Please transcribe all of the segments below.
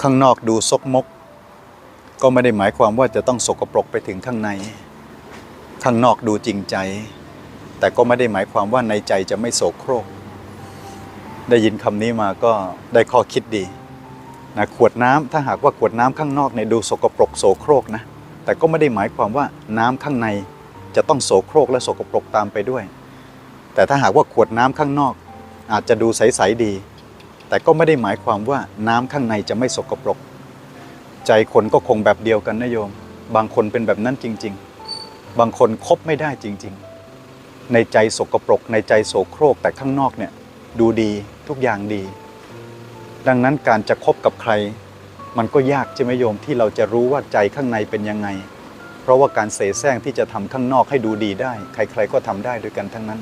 ข้างนอกดูซกมก ก็ไม่ได้หมายความว่าจะต้องสกปรกไปถึงข้างใน ข้างนอกดูจริงใจ แต่ก็ไม่ได้หมายความว่าในใจจะไม่โสโครก ได้ยินคำนี้มาก็ได้ข้อคิดดีนะขวดน้ำถ้าหากว่าขวดน้ำข้างนอกเนี่ยดูสกปรกโสโครกนะ แต่ก็ไม่ได้หมายความว่าน้ำข้างในจะต้องโสโครกและสกปรกตามไปด้วย แต่ถ้าหากว่าขวดน้ำข้างนอก อาจจะดูใสๆดี แต่ก็ไม่ได้หมายความว่าน้ำข้างในจะไม่สกปรก ใจคนก็คงแบบเดียวกันนะโยม บางคนเป็นแบบนั้นจริง ๆ บางคนคบไม่ได้จริง ๆ ในใจสกปรก ในใจโสโครกแต่ข้างนอกเนี่ยดูดีทุกอย่างดี ดังนั้นการจะคบกับใคร มันก็ยากใช่ไหมโยมที่เราจะรู้ว่าใจข้างในเป็นยังไง เพราะว่าการเสแสร้งที่จะทำข้างนอกให้ดูดีได้ ใครๆก็ทำได้ด้วยกันทั้งนั้น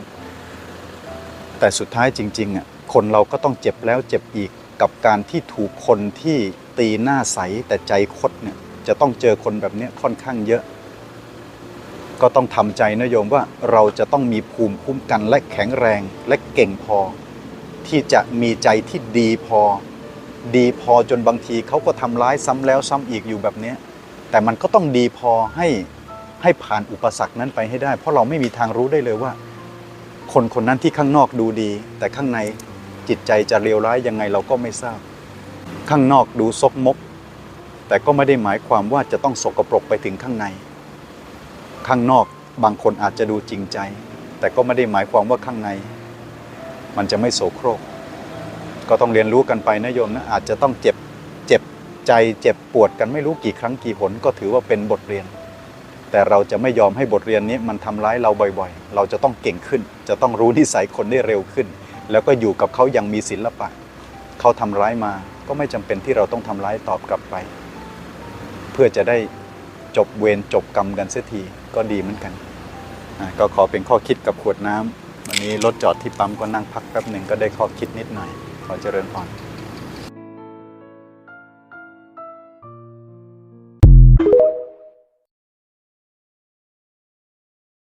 แต่สุดท้ายจริงๆอะคนเราก็ต้องเจ็บแล้วเจ็บอีกกับการที่ถูกคนที่ตีหน้าใสแต่ใจคดเนี่ยจะต้องเจอคนแบบเนี้ยค่อนข้างเยอะ ก็ต้องทำใจนะโยมว่าเราจะต้องมีภูมิคุ้มกันและแข็งแรงและเก่งพอ ที่จะมีใจที่ดีพอ ดีพอจนบางทีเขาก็ทำร้ายซ้ำแล้วซ้ำอีกอยู่แบบเนี้ยแต่มันก็ต้องดีพอให้ให้ผ่านอุปสรรคนั้นไปให้ได้ เพราะเราไม่มีทางรู้ได้เลยว่า คนคนนั้นที่ข้างนอกดูดี แต่ข้างในจิตใจจะเลวร้ายยังไงเราก็ไม่ทราบ ข้างนอกดูซกมก แต่ก็ไม่ได้หมายความว่าจะต้องสกปรกไปถึงข้างใน ข้างนอกบางคนอาจจะดูจริงใจ แต่ก็ไม่ได้หมายความว่าข้างใน มันจะไม่โสโครก ก็ต้องเรียนรู้กันไปนะโยมนะอาจจะต้องเจ็บเจ็บใจเจ็บปวดกันไม่รู้กี่ครั้งกี่หนก็ถือว่าเป็นบทเรียน แต่เราจะไม่ยอมให้บทเรียนนี้มันทำร้ายเราบ่อยๆ เราจะต้องเก่งขึ้น จะต้องรู้นิสัยคนได้เร็วขึ้น แล้วก็อยู่กับเขาอย่างมีศิลปะ เขาทำร้ายมาก็ไม่จำเป็นที่เราต้องทำร้ายตอบกลับไป เพื่อจะได้จบเวรจบกรรมกันเสียทีก็ดีเหมือนกันก็ขอเป็นข้อคิดกับขวดน้ำวันนี้รถจอดที่ปั๊มก็นั่งพักแป๊บหนึ่งก็ได้ข้อคิดนิดหน่อยขอเจริญพร